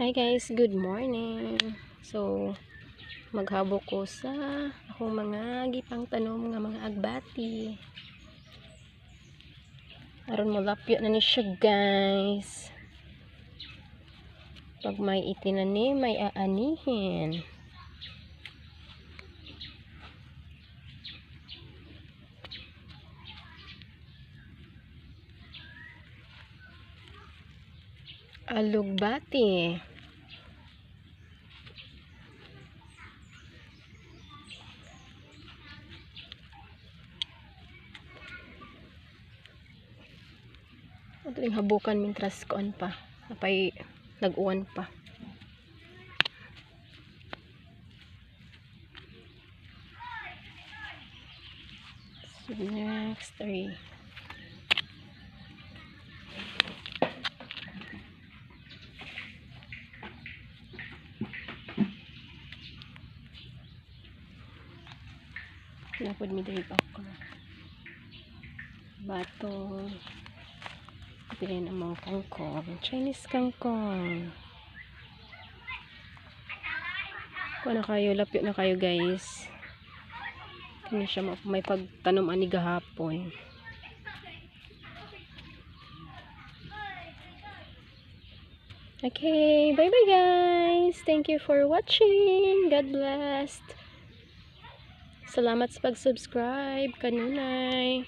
Hi guys, good morning. So, maghabok ko sa akong mga gipang tanom nga mga agbati. Aron mo lapyo na ni siya guys. Pag may itinanim, may aanihin. Alugbati. Ito yung habukan mintras koan pa. Napay nag-uwan pa. So next three. Napod mi diri ako. Bato. Pili na mga kangkong. Chinese kangkong. Kuha na kayo, lapyo na kayo guys. Kini siya ma- may pagtanom ani gahapon. Okay, bye bye guys. Thank you for watching. God bless. Salamat sa pag-subscribe kanunay.